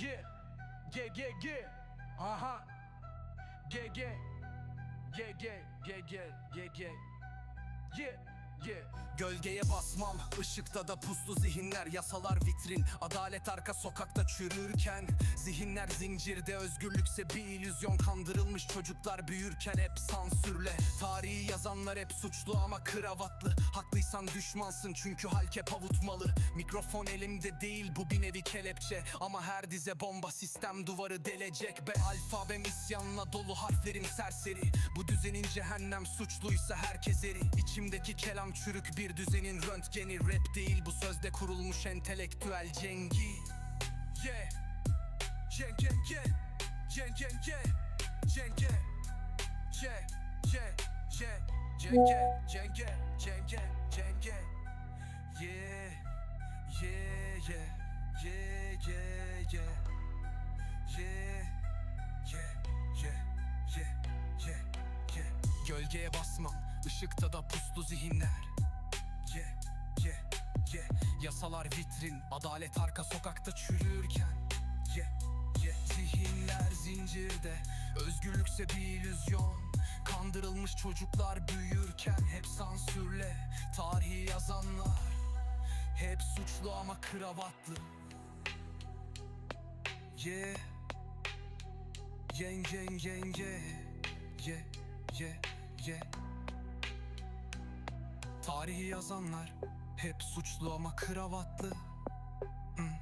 Yeah, yeah, yeah, yeah. Aha. Yeah, yeah. Yeah, yeah, yeah, yeah, yeah, yeah. Gölgeye basmam, ışıkta da puslu zihinler Yasalar vitrin, adalet arka sokakta çürürken Zihinler zincirde, özgürlükse bir illüzyon Kandırılmış çocuklar büyürken hep sansürle. Tarihi yazanlar hep suçlu ama kravatlı. Haklıysan düşmansın çünkü halk hep avutmalı Mikrofon elimde değil bu bir nevi kelepçe. Ama her dize bomba sistem duvarı delecek Be. Alfabem isyanla dolu harflerim serseri. Bu düzenin cehennem suçluysa herkes eri. İçimdeki kelam çürük bir düzenin röntgeni Rap değil. Bu sözde kurulmuş entelektüel cengi. Yeah. Cenk cenk yeah Cenk cenk yeah Cenk yeah Yeah yeah yeah Cenk yeah Cenk yeah Cenk yeah Cenk. Yeah Yeah. Yeah yeah. Yeah yeah yeah. Yeah. Yeah yeah yeah yeah yeah. Gölgeye basmam, ışıkta da puslu zihinler yeah yeah Yasalar vitrin, adalet arka sokakta çürürken. Yeah yeah Zihinler zincirde, özgürlükse bir illüzyon. Kandırılmış çocuklar büyürken hep sansürle Tarihi yazanlar. Hep suçlu ama kravatlı. Yeah Yen yen yen ye Ye ye ye. Tarihi yazanlar hep suçlu ama kravatlı. Hmm.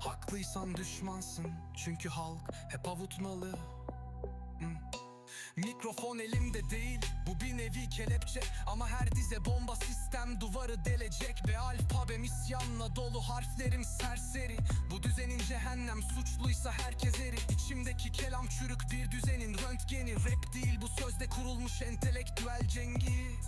Haklıysan düşmansın çünkü halk hep avutmalı. Hmm. Mikrofon elimde değil bu bir nevi kelepçe. Ama her dize bomba sistem duvarı delecek Ve alfabem isyanla dolu harflerim serseri. Bu düzenin cehennem suçluysa herkes eri. İçimdeki kelam çürük bir düzenin röntgeni. Rap değil bu sözde kurulmuş entelektüel cengi